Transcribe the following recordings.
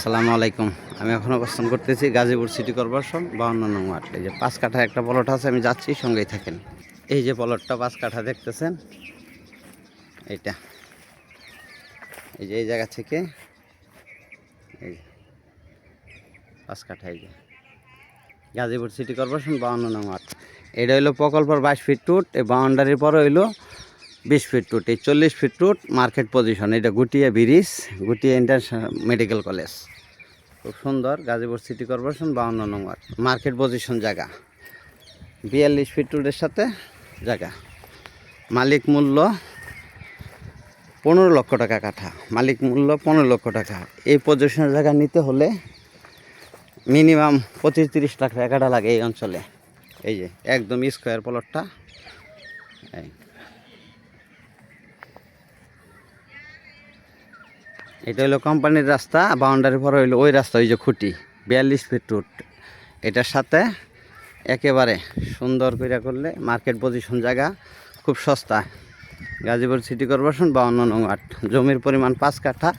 আসসালামু আলাইকুম। আমি এখন অবস্থান করতেছি গাজীপুর সিটি কর্পোরেশন বাউন্ন নং ওয়ার্ড। এই যে পাঁচ কাঠা একটা পলট আছে, আমি যাচ্ছি, সঙ্গেই থাকেন। এই যে পলটটা পাঁচ কাঠা, দেখতেছেন? এইটা। এই যে এই জায়গা থেকে এই পাঁচ কাঠা, এই যে গাজীপুর সিটি কর্পোরেশন বাউন্ন নং ওয়ার্ড। এটা হইল প্রকল্পর বাইশ ফিট টুট, এই বাউন্ডারির পরে হইল বিশ ফিট টুট এই চল্লিশ ফিট টুট মার্কেট পজিশন, এটা Gutiya bridge, Gutiya international medical college. খুব সুন্দর, গাজীপুর সিটি কর্পোরেশন, বাউন্ন নম্বর। মার্কেট পজিশন জায়গা, বিয়াল্লিশ ফিট টুটের সাথে জায়গা। মালিক মূল্য পনেরো লক্ষ টাকা কাঠা, মালিক মূল্য পনেরো লক্ষ টাকা। এই পজিশনের জায়গা নিতে হলে মিনিমাম পঁচিশ তিরিশ লাখ টাকাটা লাগে এই অঞ্চলে। এই যে, একদম স্কোয়ার প্লটটা। এই। এটা হলো কোম্পানির রাস্তা বাউন্ডারির পর হইল ওই রাস্তা, ওই যে খুঁটি, বিয়াল্লিশ ফিট রুট এটার সাথে একেবারে সুন্দর করে করলে মার্কেট পজিশন জায়গা খুব সস্তা। গাজীপুর সিটি কর্পোরেশন বাউন্ন নং আট জমির পরিমাণ পাঁচ কাঠা,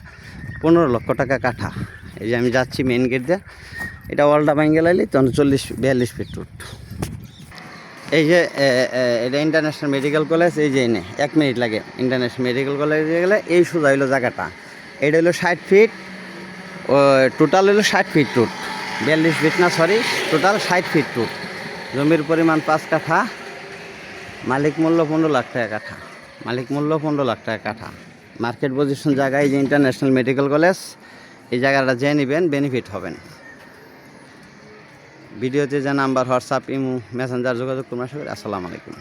পনেরো লক্ষ টাকা কাঠা। এই যে আমি যাচ্ছি মেন গেট দিয়ে, এটা ওয়ালটা ব্যাঙ্গে লাইলি তখন চল্লিশ, বিয়াল্লিশ ফিট রুট এই যে এটা ইন্টারন্যাশনাল মেডিকেল কলেজ এই যে এনে, এক মিনিট লাগে ইন্টারন্যাশনাল মেডিকেল কলেজে গেলে এই সোজা হইল জায়গাটা। এটা হলো ষাট ফিট টোটাল হলো ষাট ফিট টুট বিয়াল্লিশ ফিট না সরি টোটাল ষাট ফিট টুট জমির পরিমাণ পাঁচ কাঠা, মালিক মূল্য পনেরো লাখ টাকা কাঠা। মালিক মূল্য পনেরো লাখ টাকা কাঠা। মার্কেট পজিশন জায়গায় যে ইন্টারন্যাশনাল মেডিকেল কলেজ এই জায়গাটা যে নেবেন বেনিফিট হবেন। ভিডিওতে যে নাম্বার হোয়াটসঅ্যাপ ইমো মেসেঞ্জার যোগাযোগ করুন করি। আসসালামু আলাইকুম।